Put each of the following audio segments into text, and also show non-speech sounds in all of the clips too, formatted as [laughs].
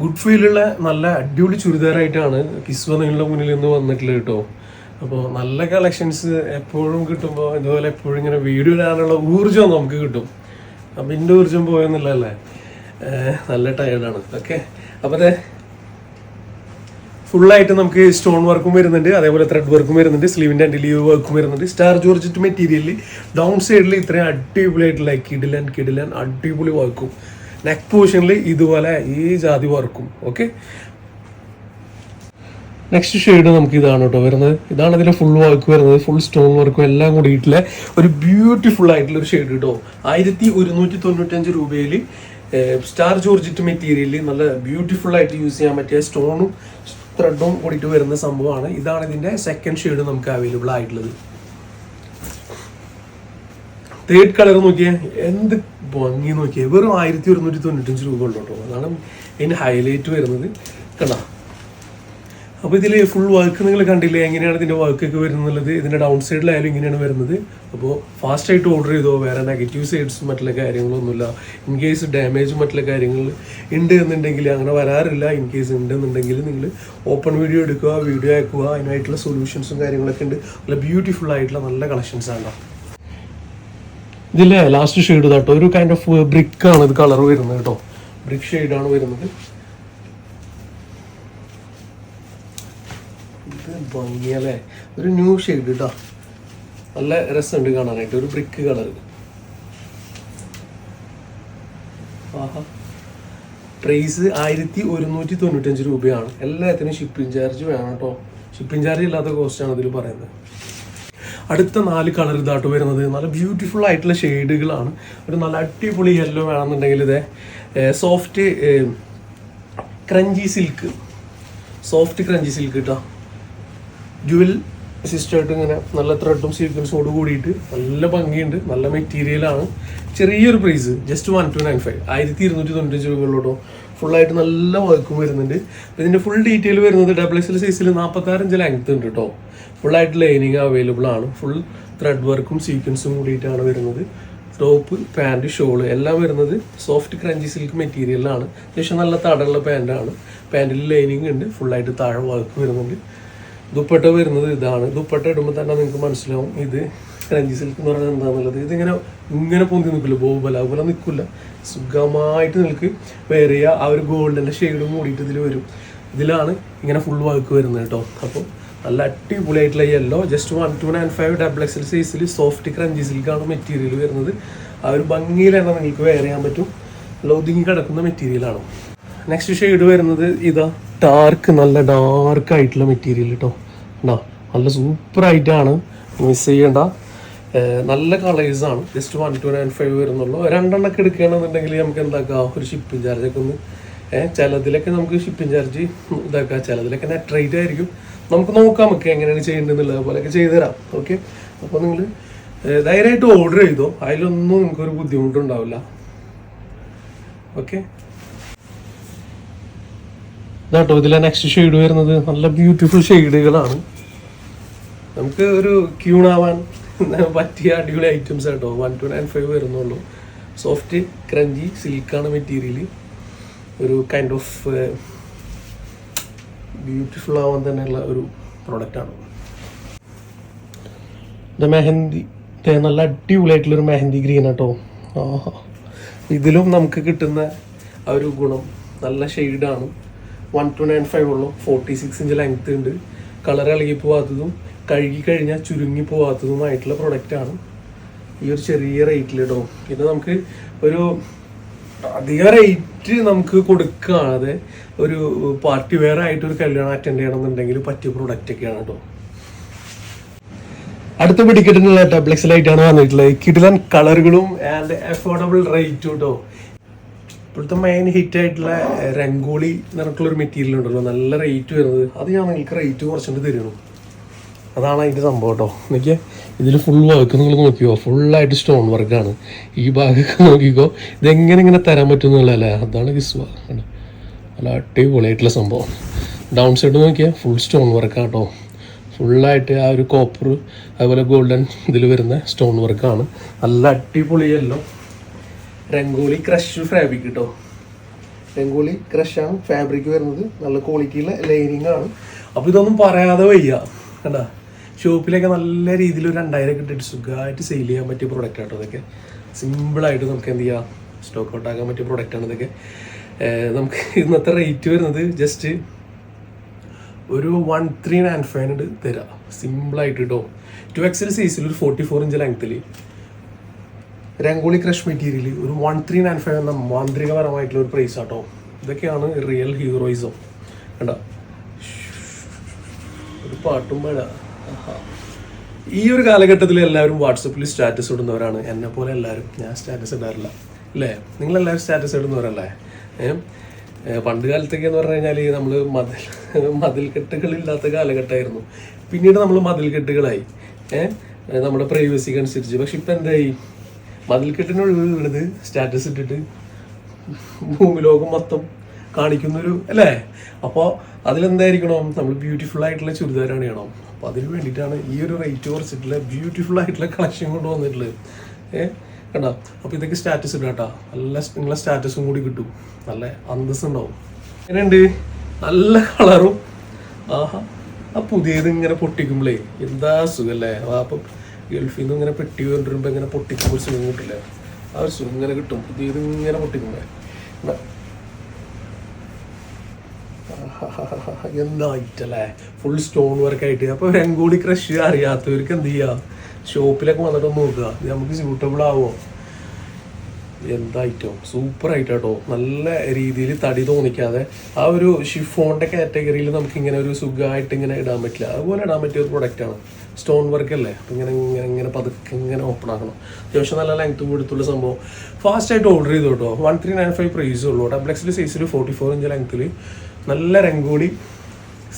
Good ഫീലുള്ള നല്ല അടിപൊളി ചുരിദാറായിട്ടാണ് കിസ്വ നിങ്ങളുടെ മുന്നിൽ നിന്ന് വന്നിട്ടുള്ളത് കേട്ടോ. അപ്പോൾ നല്ല കളക്ഷൻസ് എപ്പോഴും കിട്ടുമ്പോൾ ഇതുപോലെ എപ്പോഴും ഇങ്ങനെ വീഡിയോ ഇടാനുള്ള ഊർജം നമുക്ക് കിട്ടും. അപ്പം എന്റെ ഊർജം പോയെന്നില്ല അല്ലേ? നല്ല ടയർഡാണ് ഓക്കെ അപ്പോൾ അതെ ഫുള്ളായിട്ട് നമുക്ക് സ്റ്റോൺ വർക്കും വരുന്നുണ്ട്. അതേപോലെ ത്രെഡ് വർക്കും വരുന്നുണ്ട്. സ്ലീവിന്റെ ലീവ് വർക്കും വരുന്നുണ്ട്. സ്റ്റാർ ജോർജറ്റ് മെറ്റീരിയലിൽ ഡൗൺ സൈഡിൽ ഇത്രയും അടിപൊളിയായിട്ടുള്ള കിഡിലൻ കിഡിലൻ അടിപൊളി വർക്കും നെക്ക് പോർഷനിൽ ഇതുപോലെ ഈ ജാതി വർക്കും ഓക്കെ നെക്സ്റ്റ് ഷെയ്ഡ് നമുക്ക് ഇതാണ് കേട്ടോ വരുന്നത്. ഇതാണ് ഇതിലെ ഫുൾ വർക്ക് വരുന്നത്. ഫുൾ സ്റ്റോൺ വർക്കും എല്ലാം കൂടിയിട്ടുള്ള ഒരു ബ്യൂട്ടിഫുൾ ആയിട്ടുള്ള ഒരു ഷെയ്ഡ് കേട്ടോ. ആയിരത്തി ഒരുന്നൂറ്റി തൊണ്ണൂറ്റഞ്ച് രൂപയിൽ സ്റ്റാർ ജോർജിറ്റ് മെറ്റീരിയലിൽ നല്ല ബ്യൂട്ടിഫുൾ ആയിട്ട് യൂസ് ചെയ്യാൻ പറ്റിയ സ്റ്റോണും ത്രെഡും കൂടിയിട്ട് വരുന്ന സംഭവമാണ്. ഇതാണ് ഇതിന്റെ സെക്കൻഡ് ഷെയ്ഡ് നമുക്ക് അവൈലബിൾ ആയിട്ടുള്ളത്. തേർഡ് കളർ നോക്കിയാൽ എന്ത് ഭംഗി നോക്കിയേ. വെറും ആയിരത്തി ഒരുന്നൂറ്റി തൊണ്ണൂറ്റഞ്ച് രൂപ ഉള്ളൂ കേട്ടോ. അതാണ് അതിന് ഹൈലൈറ്റ് വരുന്നത്. കണ്ടോ? അപ്പോൾ ഇതിൽ ഫുൾ വർക്ക് നിങ്ങൾ കണ്ടില്ലേ? എങ്ങനെയാണ് ഇതിന്റെ വർക്കൊക്കെ വരുന്നുള്ളത്? ഇതിന്റെ ഡൗൺ സൈഡിലായാലും ഇങ്ങനെയാണ് വരുന്നത്. അപ്പോൾ ഫാസ്റ്റായിട്ട് ഓർഡർ ചെയ്തോ? വേറെ നെഗറ്റീവ് സൈഡ്സും മറ്റുള്ള കാര്യങ്ങളൊന്നുമില്ല. ഇൻ കേസ് ഡാമേജ് മറ്റുള്ള കാര്യങ്ങൾ ഉണ്ട് എന്നുണ്ടെങ്കിൽ അങ്ങനെ വരാറില്ല. ഇൻ കേസ് ഉണ്ടെന്നുണ്ടെങ്കിൽ നിങ്ങൾ ഓപ്പൺ വീഡിയോ എടുക്കുക വീഡിയോ അയക്കുക. അതിനായിട്ടുള്ള സൊല്യൂഷൻസും കാര്യങ്ങളൊക്കെ ഉണ്ട്. നല്ല ബ്യൂട്ടിഫുൾ ആയിട്ടുള്ള നല്ല കളക്ഷൻസ് ആണ് ഇതിലെ ലാസ്റ്റ് ഷെയ്ഡ് കേട്ടോ ഒരു കൈൻഡ് ഓഫ് ബ്രിക്ക് ആണ് ഇത് കളർ വരുന്നത് കേട്ടോ ബ്രിക്ക് ആണ് വരുന്നത്. ഇത് ഭംഗിയല്ലേ? ഒരു ന്യൂ ഷെയ്ഡ് കേട്ടോ നല്ല രസമുണ്ട് കാണാനായിട്ട്. ഒരു ബ്രിക്ക് കളർ ആഹാ. പ്രൈസ് ആയിരത്തി ഒരുന്നൂറ്റി തൊണ്ണൂറ്റഞ്ച് രൂപയാണ്. എല്ലാത്തിനും ഷിപ്പിംഗ് ചാർജ് വേണം കേട്ടോ ഷിപ്പിംഗ് ചാർജ് ഇല്ലാത്ത കോസ്റ്റാണ് ഇതിൽ പറയുന്നത്. അടുത്ത നാല് കളർ ഇതായിട്ട് വരുന്നത്. നല്ല ബ്യൂട്ടിഫുൾ ആയിട്ടുള്ള ഷെയ്ഡുകളാണ്. ഒരു നല്ല അടിപൊളി യെല്ലോ വേണമെന്നുണ്ടെങ്കിൽ ഇത് soft crunchy silk soft crunchy silk കേട്ടോ ജുവൽ സിസ്റ്റമായിട്ട് ഇങ്ങനെ നല്ല ത്രെഡും സീക്വൻസോട് കൂടിയിട്ട് നല്ല ഭംഗിയുണ്ട്. നല്ല മെറ്റീരിയലാണ് ചെറിയൊരു price just one two nine five ആയിരത്തി ഇരുന്നൂറ്റി തൊണ്ണൂറ്റഞ്ച് രൂപയുള്ളൂ ഫുള്ളായിട്ട് നല്ല വർക്കും വരുന്നുണ്ട്. ഇതിന്റെ ഫുൾ ഡീറ്റെയിൽ വരുന്നത് ഡബിൾ എക്സ് എൽ സൈസിൽ നാൽപ്പത്താറഞ്ച് ലെങ്ത് ഉണ്ട് കേട്ടോ ഫുള്ളായിട്ട് ലൈനിങ് അവൈലബിൾ ആണ്. ഫുൾ ത്രെഡ് വർക്കും സീക്വൻസും കൂടിയിട്ടാണ് വരുന്നത്. ടോപ്പ് പാന്റ് ഷോൾ എല്ലാം വരുന്നത് സോഫ്റ്റ് ക്രഞ്ചി സിൽക്ക് മെറ്റീരിയലാണ് അത്യാവശ്യം നല്ല തടമുള്ള പാന്റാണ് പാന്റിൽ ലൈനിങ് ഉണ്ട്. ഫുള്ളായിട്ട് താഴെ വർക്ക് വരുന്നുണ്ട്. ദുപ്പട്ട വരുന്നത് ഇതാണ്. ദുപ്പട്ട ഇടുമ്പോൾ തന്നെ നിങ്ങൾക്ക് മനസ്സിലാവും ഇത് ക്രഞ്ചി സിൽക്ക് എന്ന് പറയുന്നത് എന്താണെന്നുള്ളത് ഇതിങ്ങനെ ഇങ്ങനെ പൊന്തി നിൽക്കില്ല. ബോബല അതുപോലെ നിൽക്കില്ല. സുഖമായിട്ട് നിങ്ങൾക്ക് വെയർ ആ ഒരു ഗോൾഡിന്റെ ഷെയ്ഡും കൂടിയിട്ട് ഇതിൽ വരും. ഇതിലാണ് ഇങ്ങനെ ഫുൾ വർക്ക് വരുന്നത് കേട്ടോ. അപ്പോൾ നല്ല അടിപൊളിയായിട്ടുള്ള yellow just one two nine five double XL സൈസിൽ സോഫ്റ്റ് ക്രഞ്ചി സിൽക്കാണ് മെറ്റീരിയൽ വരുന്നത്. ആ ഒരു ഭംഗിയിൽ തന്നെ നിങ്ങൾക്ക് വെയർ ചെയ്യാൻ പറ്റും. നല്ല ഒതുങ്ങി കിടക്കുന്ന മെറ്റീരിയലാണ് നെക്സ്റ്റ് ഷെയ്ഡ് വരുന്നത് ഇതാ ഡാർക്ക് നല്ല ഡാർക്ക് ആയിട്ടുള്ള മെറ്റീരിയൽ കേട്ടോ ഉണ്ടാ നല്ല സൂപ്പർ ആയിട്ടാണ് മിസ് ചെയ്യേണ്ട. നല്ല കളേഴ്സ് ആണ്. Just one two nine five വരുന്നുള്ളൂ. രണ്ടെണ്ണൊക്കെ എടുക്കുകയാണെന്നുണ്ടെങ്കിൽ നമുക്ക് എന്താക്കാം? ഒരു ഷിപ്പിംഗ് ചാർജ് ഒക്കെ ഒന്ന് ചിലതിലൊക്കെ നമുക്ക് ഷിപ്പിംഗ് ചാർജ് ഇതാക്കാം. ചിലതിലൊക്കെ നെറ്റ് റേറ്റ് ആയിരിക്കും. നമുക്ക് നോക്കാം ഒക്കെ എങ്ങനെയാണ് ചെയ്യേണ്ടതെന്നുള്ളത് പോലെയൊക്കെ ചെയ്തു തരാം ഓക്കെ അപ്പോൾ നിങ്ങൾ ധൈര്യമായിട്ട് ഓർഡർ ചെയ്തോ? അതിലൊന്നും നിങ്ങൾക്കൊരു ബുദ്ധിമുട്ടുണ്ടാവില്ല. ഓക്കെ ഇതാട്ടോ ഇതിലെ നെക്സ്റ്റ് ഷെയ്ഡ് വരുന്നത്. നല്ല ബ്യൂട്ടിഫുൾ ഷെയ്ഡുകളാണ് നമുക്ക് ഒരു ക്യൂണാവാൻ പറ്റിയ അടിപൊളി ഐറ്റംസ് ആട്ടോ. വൺ ടു നയൻ ഫൈവ് വരുന്നുള്ളൂ. സോഫ്റ്റ് ക്രഞ്ചി സിൽക്കാണ് മെറ്റീരിയൽ ഒരു കൈൻഡ് ഓഫ് ബ്യൂട്ടിഫുൾ ആവാൻ തന്നെയുള്ള ഒരു പ്രോഡക്റ്റാണ് ഇത് മെഹന്തി നല്ല അടിപൊളിയായിട്ടുള്ളൊരു മെഹന്തി ഗ്രീൻ ആട്ടോ. ഇതിലും നമുക്ക് കിട്ടുന്ന ആ ഒരു ഗുണം നല്ല ഷെയ്ഡാണ് വൺ ടു നയൻ ഫൈവ് ഉള്ളു. ഫോർട്ടി സിക്സ് ഇഞ്ച് ലെങ്ത് ഉണ്ട്. കളർ ഇളകി പോവാത്തതും കഴുകി കഴിഞ്ഞാൽ ചുരുങ്ങി പോവാത്തതുമായിട്ടുള്ള പ്രൊഡക്റ്റാണ് ഈ ഒരു ചെറിയ റേറ്റിൽ കേട്ടോ ഇത് നമുക്ക് ഒരു അധിക റേറ്റ് നമുക്ക് കൊടുക്കാതെ ഒരു പാർട്ടി വെയർ ആയിട്ട് ഒരു കല്യാണം അറ്റൻഡ് ചെയ്യണമെന്നുണ്ടെങ്കിൽ പറ്റിയ പ്രൊഡക്റ്റ് ഒക്കെയാണ് കേട്ടോ അടുത്ത പിടിക്കെട്ടിനുള്ള ഡബ്ലക്സിലായിട്ടാണ് വന്നിട്ടുള്ളത്. കിടിലൻ കളറുകളും ആൻഡ് അഫോർഡബിൾ റേറ്റും കേട്ടോ ഇപ്പോഴത്തെ മെയിൻ ഹിറ്റ് ആയിട്ടുള്ള രംഗോളി നിറക്കുള്ള ഒരു മെറ്റീരിയൽ ഉണ്ടല്ലോ. നല്ല റേറ്റ് വരുന്നത്. അത് ഞാൻ നിങ്ങൾക്ക് റേറ്റ് കുറച്ചുകൊണ്ട് തരുന്നു. അതാണ് അതിന്റെ സംഭവം കേട്ടോ എനിക്ക് ഇതിൽ ഫുൾ വർക്ക് നിങ്ങൾ നോക്കിയോ ഫുള്ളായിട്ട് സ്റ്റോൺ വർക്കാണ് ഈ ഭാഗമൊക്കെ നോക്കിക്കോ ഇതെങ്ങനെ ഇങ്ങനെ തരാൻ പറ്റുന്നുള്ളല്ലേ അതാണ് കിസ്വ? നല്ല അടിപൊളിയായിട്ടുള്ള സംഭവം. ഡൗൺ സൈഡ് നോക്കിയാൽ ഫുൾ സ്റ്റോൺ വർക്കാണ് കേട്ടോ. ഫുള്ളായിട്ട് ആ ഒരു കോപ്പർ അതുപോലെ ഗോൾഡൻ ഇതിൽ വരുന്ന സ്റ്റോൺ വർക്കാണ് നല്ല അടിപൊളിയല്ലോ. രംഗോലി ക്രഷ് ഫാബ്രിക് കേട്ടോ. രംഗോലി ക്രഷാണ് ഫാബ്രിക് വരുന്നത്. നല്ല ക്വാളിറ്റിയുള്ള ലൈനിങ് ആണ്. അപ്പോൾ ഇതൊന്നും പറയാതെ വയ്യ. കണ്ടാ? ഷോപ്പിലൊക്കെ നല്ല രീതിയിൽ ഒരു രണ്ടായിരം ഇട്ടിട്ട് സുഖമായിട്ട് സെയിൽ ചെയ്യാൻ പറ്റിയ പ്രോഡക്റ്റ് ആട്ടോ ഇതൊക്കെ. സിമ്പിളായിട്ട് നമുക്ക് എന്ത് ചെയ്യാം? സ്റ്റോക്ക് ഔട്ട് ആക്കാൻ പറ്റിയ പ്രോഡക്റ്റാണ് ഇതൊക്കെ. നമുക്ക് ഇന്നത്തെ റേറ്റ് വരുന്നത് ജസ്റ്റ് ഒരു വൺ ത്രീ നയൻ ഫൈവ് ഉണ്ട് തരാം. സിമ്പിളായിട്ട് കേട്ടോ ടു എക്സൽ സൈസിൽ ഒരു ഫോർട്ടി ഫോർ ഇഞ്ച് ലെങ്ത്തിൽ രംഗോളി ക്രഷ് മെറ്റീരിയൽ ഒരു വൺ ത്രീ നയൻ ഫൈവ് എന്ന മാന്ത്രികപരമായിട്ടുള്ള ഒരു പ്രൈസ് ആട്ടോ. ഇതൊക്കെയാണ് റിയൽ ഹീറോയിസം കണ്ട? ഒരു പാട്ടും പാടാ. ഈ ഒരു കാലഘട്ടത്തിൽ എല്ലാവരും വാട്സപ്പിൽ സ്റ്റാറ്റസ് ഇടുന്നവരാണ്. എന്നെ പോലെ എല്ലാവരും. ഞാൻ സ്റ്റാറ്റസ് ഇടാറില്ല. അല്ലേ നിങ്ങളെല്ലാവരും സ്റ്റാറ്റസ് ഇടുന്നവരല്ലേ? പണ്ട് കാലത്തൊക്കെ എന്ന് പറഞ്ഞു കഴിഞ്ഞാൽ നമ്മൾ മതിൽ മതിൽക്കെട്ടുകളില്ലാത്ത കാലഘട്ടമായിരുന്നു. പിന്നീട് നമ്മൾ മതിൽക്കെട്ടുകളായി. ഏഹ് നമ്മുടെ പ്രൈവസിക്ക് അനുസരിച്ച്. പക്ഷെ ഇപ്പം എന്തായി? മതിൽക്കെട്ടിനൊഴിവ് വീണത് സ്റ്റാറ്റസ് ഇട്ടിട്ട് ഭൂമി ലോകം മൊത്തം കാണിക്കുന്നൊരു അല്ലേ? അപ്പോൾ അതിലെന്തായിരിക്കണം? നമ്മൾ ബ്യൂട്ടിഫുൾ ആയിട്ടുള്ള ചുരിദാരാണ് ചെയ്യണം അപ്പോൾ അതിന് വേണ്ടിയിട്ടാണ് ഈ ഒരു റേറ്റ് കുറച്ചിട്ടുള്ള ബ്യൂട്ടിഫുൾ ആയിട്ടുള്ള കളക്ഷൻ കൊണ്ട് വന്നിട്ടുള്ളത് ഏഹ് കണ്ടോ? അപ്പോൾ ഇതൊക്കെ സ്റ്റാറ്റസ് ഇടാം കേട്ടോ. നല്ല നിങ്ങളെ സ്റ്റാറ്റസും കൂടി കിട്ടും. നല്ല അന്തസ് ഉണ്ടാവും. നല്ല കളറും ആഹാ. ആ പുതിയത് ഇങ്ങനെ പൊട്ടിക്കുമ്പോഴേ എന്താ സുഖല്ലേ? അപ്പം ഗൾഫിൽ നിന്ന് ഇങ്ങനെ പെട്ടി കൊണ്ടുവരുമ്പോൾ ഇങ്ങനെ പൊട്ടിക്കുമ്പോൾ സുഖം കിട്ടില്ലേ. ആ ഒരു സുഖം ഇങ്ങനെ കിട്ടും. പുതിയത് ഇങ്ങനെ പൊട്ടിക്കുമ്പോൾ എന്തായിട്ടല്ലേ ഫുൾ സ്റ്റോൺ വർക്ക് ആയിട്ട്. അപ്പോൾ രംഗോളി ക്രഷ് അറിയാത്തവർക്ക് എന്ത് ചെയ്യുക ഷോപ്പിലൊക്കെ വന്നിട്ട് നോക്കുക. നമുക്ക് സ്യൂട്ടബിൾ ആവോ? എന്തായിട്ടോ സൂപ്പർ ആയിട്ടോ നല്ല രീതിയിൽ തടി തോന്നിക്കാതെ. ആ ഒരു ഷിഫോണിന്റെ കാറ്റഗറിയിൽ നമുക്ക് ഇങ്ങനെ ഒരു സുഖമായിട്ട് ഇങ്ങനെ ഇടാൻ പറ്റില്ല. അതുപോലെ ഇടാൻ പറ്റിയ ഒരു പ്രൊഡക്റ്റ് ആണ്. സ്റ്റോൺ വർക്ക് അല്ലേ? അപ്പം ഇങ്ങനെ ഇങ്ങനെ ഇങ്ങനെ പതുക്കെ ഇങ്ങനെ ഓപ്പൺ ആക്കണം. അത്യാവശ്യം നല്ല ലെങ്ത് കൊടുത്തുള്ള സംഭവം. ഫാസ്റ്റ് ആയിട്ട് ഓർഡർ ചെയ്തു കേട്ടോ. One three nine five price ഉള്ളൂ. ഡബിൾ സൈസിൽ ഫോർട്ടി ഫോർ ഇഞ്ച് ലെങ്ത്തിൽ നല്ല രംഗോളി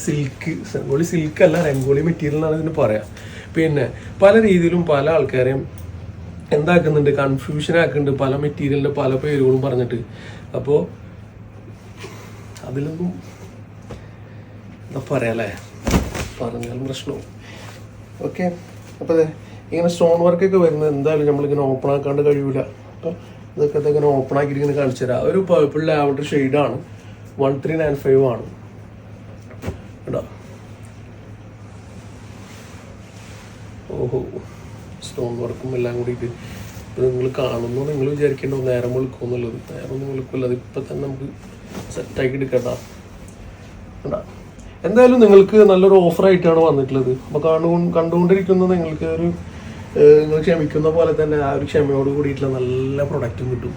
സിൽക്ക് രംഗോളി സിൽക്ക് അല്ല രംഗോളി മെറ്റീരിയൽ എന്നാണ് ഇതിന് പറയാം. പിന്നെ പല രീതിയിലും പല ആൾക്കാരെയും എന്താക്കുന്നുണ്ട് കൺഫ്യൂഷൻ ആക്കുന്നുണ്ട് പല മെറ്റീരിയലിന്റെ പല പേരുകളും പറഞ്ഞിട്ട്. അപ്പോൾ അതിലൊന്നും എന്താ പറയാല്ലേ പറഞ്ഞാലും പ്രശ്നവും. ഓക്കെ അപ്പോൾ ഇങ്ങനെ സ്റ്റോൺ വർക്കൊക്കെ വരുന്നത് എന്തായാലും നമ്മളിങ്ങനെ ഓപ്പൺ ആക്കാണ്ട് കഴിയൂല. അപ്പോൾ ഇതൊക്കെ ഇങ്ങനെ ഓപ്പൺ ആക്കിയിട്ട് ഇങ്ങനെ കാണിച്ചു തരാം ഒരു പേർപ്പിൾ ലാവണ്ടർ ഷെയ്ഡാണ് വൺ ത്രീ നയൻ ഫൈവ് ആണ്. കേട്ടോ ഓഹോ സ്റ്റോൺ വർക്കും എല്ലാം കൂടിയിട്ട് ഇപ്പം നിങ്ങൾ കാണുന്നു നിങ്ങൾ വിചാരിക്കേണ്ടോ നേരം വിളിക്കും എന്നുള്ളത് നേരം ഒന്നും അത് ഇപ്പം തന്നെ നമുക്ക് സെറ്റാക്കി എടുക്കട്ടാ. കേട്ടോ എന്തായാലും നിങ്ങൾക്ക് നല്ലൊരു ഓഫറായിട്ടാണ് വന്നിട്ടുള്ളത്. അപ്പോൾ കാണു കണ്ടുകൊണ്ടിരിക്കുന്നത് നിങ്ങൾക്ക് ഒരു നിങ്ങൾ ക്ഷമിക്കുന്ന പോലെ തന്നെ ആ ഒരു ക്ഷമയോട് കൂടിയിട്ടുള്ള നല്ല പ്രൊഡക്റ്റും കിട്ടും.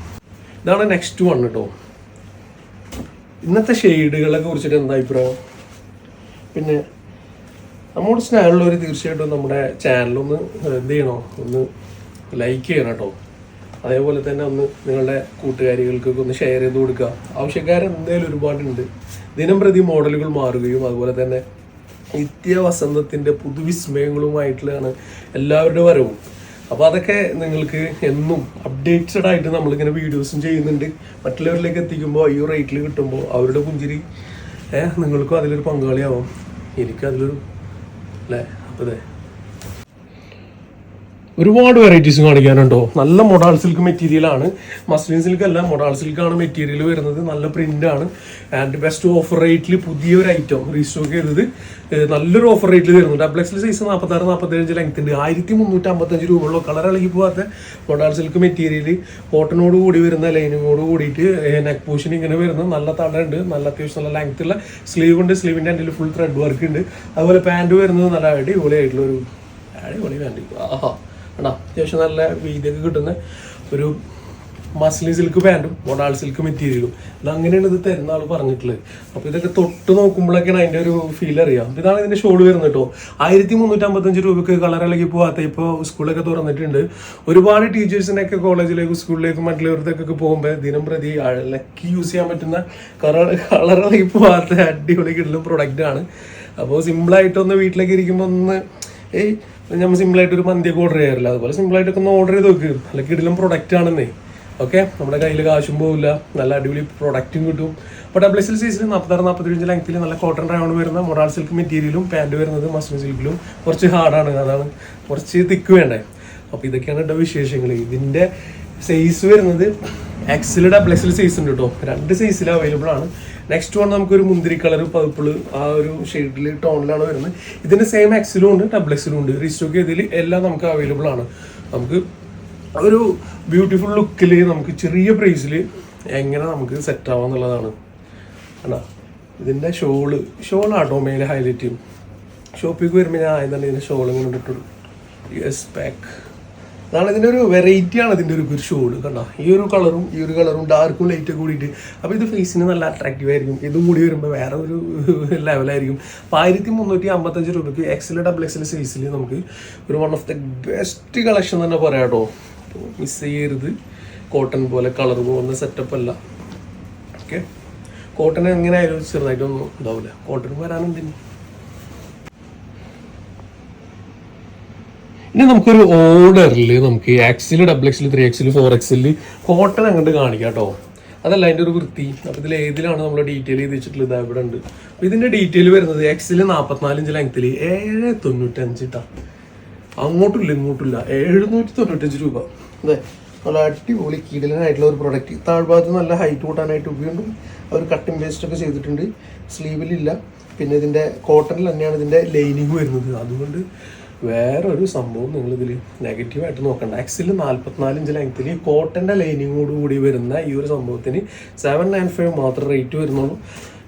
ഇതാണ് നെക്സ്റ്റ് വൺ കേട്ടോ ഇന്നത്തെ ഷെയ്ഡുകളെ കുറിച്ചിട്ട് എന്താ അഭിപ്രായം? പിന്നെ നമ്മുടെ ചാനലുള്ളവർ തീർച്ചയായിട്ടും നമ്മുടെ ചാനലൊന്ന് എന്ത് ചെയ്യണോ? ഒന്ന് ലൈക്ക് ചെയ്യണം കേട്ടോ. അതേപോലെ തന്നെ ഒന്ന് നിങ്ങളുടെ കൂട്ടുകാരികൾക്കൊക്കെ ഒന്ന് ഷെയർ ചെയ്ത് കൊടുക്കുക. ആവശ്യക്കാർ എന്തായാലും ഒരുപാടുണ്ട്. ദിനം പ്രതി മോഡലുകൾ മാറുകയും അതുപോലെ തന്നെ നിത്യവസന്തത്തിന്റെ പുതുവിസ്മയങ്ങളുമായിട്ടുള്ളതാണ് എല്ലാവരുടെ വരവും. അപ്പോൾ അതൊക്കെ നിങ്ങൾക്ക് എന്നും അപ്ഡേറ്റഡ് ആയിട്ട് നമ്മളിങ്ങനെ വീഡിയോസും ചെയ്യുന്നുണ്ട്. മറ്റുള്ളവരിലേക്ക് എത്തിക്കുമ്പോൾ ഈ റേറ്റിൽ കിട്ടുമ്പോൾ അവരുടെ പുഞ്ചിരി നിങ്ങൾക്കും അതിലൊരു പങ്കാളിയാവും. എനിക്കും അതിലൊരു അല്ലേ അപ്പോൾ അതെ ഒരുപാട് വെറൈറ്റീസ് കാണിക്കാനുണ്ടോ? നല്ല മൊഡാൾ സിൽക്ക് മെറ്റീരിയൽ ആണ്. മസ്ലിൻ സിൽക്ക് അല്ല മൊഡാൾ സിൽക്ക് ആണ് മെറ്റീരിയൽ വരുന്നത്. നല്ല പ്രിന്റ് ആണ്. ആൻഡ് ബെസ്റ്റ് ഓഫർ റേറ്റിൽ പുതിയൊരു ഐറ്റം റീസ്റ്റോക്ക് ചെയ്തത്. നല്ലൊരു ഓഫർ റേറ്റിൽ തരുന്നു ഡബിൾ എക്സിൽ സൈസ് നാൽപ്പത്താറ് നാൽപ്പത്തേഴ് ലെങ്ത് ഉണ്ട്. ആയിരത്തി മുന്നൂറ്റി അമ്പത്തഞ്ച് രൂപയുള്ള കളർ ഇളകി പോകാത്ത മൊഡാൾ സിൽക്ക് മെറ്റീരിയൽ കോട്ടനോട് കൂടി വരുന്ന ലൈനിങ്ങോട് കൂടിയിട്ട് നെക്ക് പോഷൻ ഇങ്ങനെ വരുന്ന നല്ല തടയുണ്ട് നല്ല അത്യാവശ്യം നല്ല ലെങ്ത് ഉള്ള സ്ലീവ് ഉണ്ട്. സ്ലീവിന്റെ അതിൽ ഫുൾ ത്രെഡ് വർക്ക് ഉണ്ട്. അതുപോലെ പാന്റ് വരുന്നത് നല്ല അടിപൊളിയായിട്ടുള്ള ഒരു അടിപൊളി പാന്റ് ആഹാ. കണ്ടാ അത്യാവശ്യം നല്ല വീതിയൊക്കെ കിട്ടുന്ന ഒരു മസ്ലി സിൽക്ക് പാന്റും മൊഡാൾ സിൽക്ക് മെറ്റീരിയലും ഇത് അങ്ങനെയാണ് ഇത് തരുന്ന ആൾ പറഞ്ഞിട്ടുള്ളത്. അപ്പോൾ ഇതൊക്കെ തൊട്ട് നോക്കുമ്പോഴൊക്കെയാണ് അതിന്റെ ഒരു ഫീൽ അറിയാം. ഇതാണ് ഇതിന്റെ ഷോൾ വരുന്നത് കേട്ടോ. ആയിരത്തി മുന്നൂറ്റമ്പത്തഞ്ച് രൂപയ്ക്ക് കളർ ഇളകി പോകാത്ത ഇപ്പോൾ സ്കൂളൊക്കെ തുറന്നിട്ടുണ്ട്. ഒരുപാട് ടീച്ചേഴ്സിനൊക്കെ കോളേജിലേക്കും സ്കൂളിലേക്കും മറ്റുള്ളവർക്കൊക്കെ പോകുമ്പോൾ ദിനം പ്രതി ഇളക്കി യൂസ് ചെയ്യാൻ പറ്റുന്ന കളർ കളർ ഇളകി പോകാത്ത അടിപൊളി കിട്ടുന്ന പ്രൊഡക്റ്റാണ് അപ്പോൾ സിമ്പിളായിട്ടൊന്ന് വീട്ടിലേക്ക് ഇരിക്കുമ്പോൾ ഒന്ന് ഏയ് നമ്മൾ സിമ്പിളായിട്ട് ഒരു മന്തിയൊക്കെ ഓർഡർ ചെയ്യാറില്ല. അതുപോലെ സിമ്പിളായിട്ടൊക്കെ ഒന്ന് ഓർഡർ ചെയ്ത് നോക്ക്. നല്ല കിടിലും പ്രൊഡക്റ്റ് ആണെന്നേ. ഓക്കെ നമ്മുടെ കയ്യിൽ കാശും പോവില്ല. നല്ല അടിപൊളി പ്രൊഡക്റ്റും കിട്ടും. അപ്പോൾ ഡബിൾ എസ് എൽ നാൽപ്പത്താറ് നാൽപ്പത്തിരഞ്ച് ലെങ്ത്തിൽ നല്ല കോട്ടൺ റൗണ്ട് വരുന്ന മൊറാൾ സിൽക്ക് മെറ്റീരിയലും പാന്റ് വരുന്നത് മസ്ലിൻ സിൽക്കിലും കുറച്ച് ഹാർഡാണ് അതാണ് കുറച്ച് തിക്ക് വേണ്ടേ. അപ്പോൾ ഇതൊക്കെയാണ് എന്റെ വിശേഷങ്ങൾ ഇതിന്റെ സൈസ് വരുന്നത് എക്സിൽ ഡബിൾ എക്സിൽ സൈസ് ഉണ്ട് കേട്ടോ രണ്ട് സൈസിൽ അവൈലബിൾ ആണ്. നെക്സ്റ്റ് വൺ നമുക്ക് ഒരു മുന്തിരി കളർ പർപ്പിൾ ആ ഒരു ഷെയ്ഡിൽ ടോണിലാണ് വരുന്നത്. ഇതിന്റെ സെയിം എക്സിലും ഉണ്ട് ഡബിൾ എക്സിലും ഉണ്ട്. റിസ്റ്റോക്ക് ഇതിൽ എല്ലാം നമുക്ക് അവൈലബിൾ ആണ്. നമുക്ക് ഒരു ബ്യൂട്ടിഫുൾ ലുക്കിൽ നമുക്ക് ചെറിയ പ്രൈസിൽ എങ്ങനെ നമുക്ക് സെറ്റ് ആവാം എന്നുള്ളതാണ്. അണ്ണാ ഇതിന്റെ ഷോൾ ഷോളാട്ടോ മെയിൻ ഹൈലൈറ്റ് ചെയ്യും ഷോപ്പിക്ക് വരുമ്പോൾ ഞാൻ ആയതാണ് ഇതിന്റെ ഷോൾ ഇങ്ങനെ യെസ് പാക്ക് അതാണ് ഇതിന്റെ ഒരു വെറൈറ്റി ആണ് ഇതിന്റെ ഒരു ഒരു ഷോഡ് കണ്ടോ? ഈ ഒരു കളറും ഈ ഒരു കളറും ഡാർക്കും ലൈറ്റും കൂടിയിട്ട്. അപ്പോൾ ഇത് ഫേസിന് നല്ല അട്രാക്റ്റീവ് ആയിരിക്കും. ഇതും കൂടി വരുമ്പോൾ വേറെ ഒരു [laughs] ലെവലായിരിക്കും അപ്പോൾ ആയിരത്തി മുന്നൂറ്റി അമ്പത്തഞ്ച് രൂപയ്ക്ക് എക്സൽ ഡബിൾ എക്സൽ സൈസിൽ നമുക്ക് ഒരു one of the best collection തന്നെ പറയാം കേട്ടോ. മിസ് ചെയ്യരുത്. കോട്ടൺ പോലെ കളർ പോകുന്ന സെറ്റപ്പ് അല്ല. ഓക്കെ കോട്ടൺ എങ്ങനെ ആയാലും ചെറുതായിട്ടൊന്നും ഉണ്ടാവില്ല കോട്ടൺ വരാനെന്തിന് ഇനി നമുക്കൊരു ഓർഡറിൽ നമുക്ക് എക്സിൽ ഡബിൾ എക്സിൽ ത്രീ എക്സിൽ ഫോർ എക്സിൽ കോട്ടൺ അങ്ങോട്ട് കാണിക്കാം കേട്ടോ? അതല്ല അതിന്റെ ഒരു വൃത്തി. അപ്പോൾ ഇതിൽ ഏതിലാണ് നമ്മൾ ഡീറ്റെയിൽ ചെയ്ത് വെച്ചിട്ടുള്ളത്? ഇതാ ഇവിടെ ഉണ്ട്. അപ്പോൾ ഇതിന്റെ ഡീറ്റെയിൽ വരുന്നത് എക്സിൽ നാൽപ്പത്തിനാലിഞ്ച് ലെങ്ത്തിൽ ഏഴ് തൊണ്ണൂറ്റഞ്ച് ഇട്ടാ അങ്ങോട്ടില്ല ഇങ്ങോട്ടില്ല. എഴുന്നൂറ്റി തൊണ്ണൂറ്റഞ്ച് രൂപ. അതെ. നല്ല അടിപൊളി കീടലനായിട്ടുള്ള ഒരു പ്രൊഡക്റ്റ് താഴ്ഭാഗത്ത് നല്ല ഹൈറ്റ് കൂട്ടാനായിട്ട് വീണ്ടും അവർ കട്ടിങ് വേസ്റ്റ് ഒക്കെ ചെയ്തിട്ടുണ്ട്. സ്ലീവിലില്ല പിന്നെ ഇതിന്റെ കോട്ടണിൽ തന്നെയാണ് ഇതിന്റെ ലൈനിങ് വരുന്നത്. അതുകൊണ്ട് വേറൊരു സംഭവം നിങ്ങൾ ഇതിൽ നെഗറ്റീവായിട്ട് നോക്കണ്ട. എക്സിൽ നാൽപ്പത്തിനാല് ഇഞ്ച് ലെങ്ത്തിൽ കോട്ടന്റെ ലൈനിങ്ങോട് കൂടി വരുന്ന ഈ ഒരു സംഭവത്തിന് സെവൻ നയൻ ഫൈവ് മാത്രം റേറ്റ് വരുന്നുള്ളൂ.